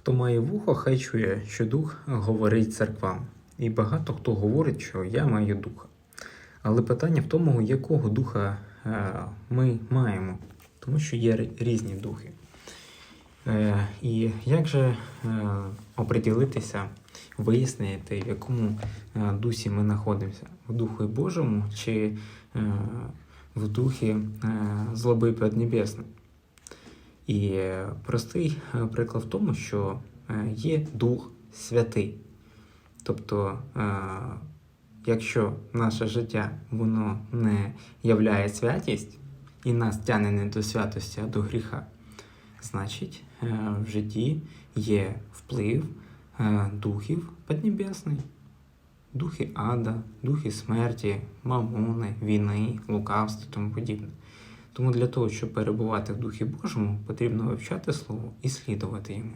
Хто має вухо, хай чує, що дух говорить церквам. І багато хто говорить, що я маю духа. Але питання в тому, якого духа е, ми маємо, тому що є різні духи. Е, і як же е, оприділитися, вияснити, в якому дусі ми знаходимося? В Духу Божому чи в духі злоби Піднебесної? І простий е, приклад в тому, що е, є Дух Святий. Тобто, е, якщо наше життя воно не являє святість і нас тягне не до святості, а до гріха, значить в житті є вплив духів Піднебесних, духи ада, духи смерті, мамони, війни, лукавства і тому подібне. Тому для того, щоб перебувати в Духі Божому, потрібно вивчати Слово і слідувати йому.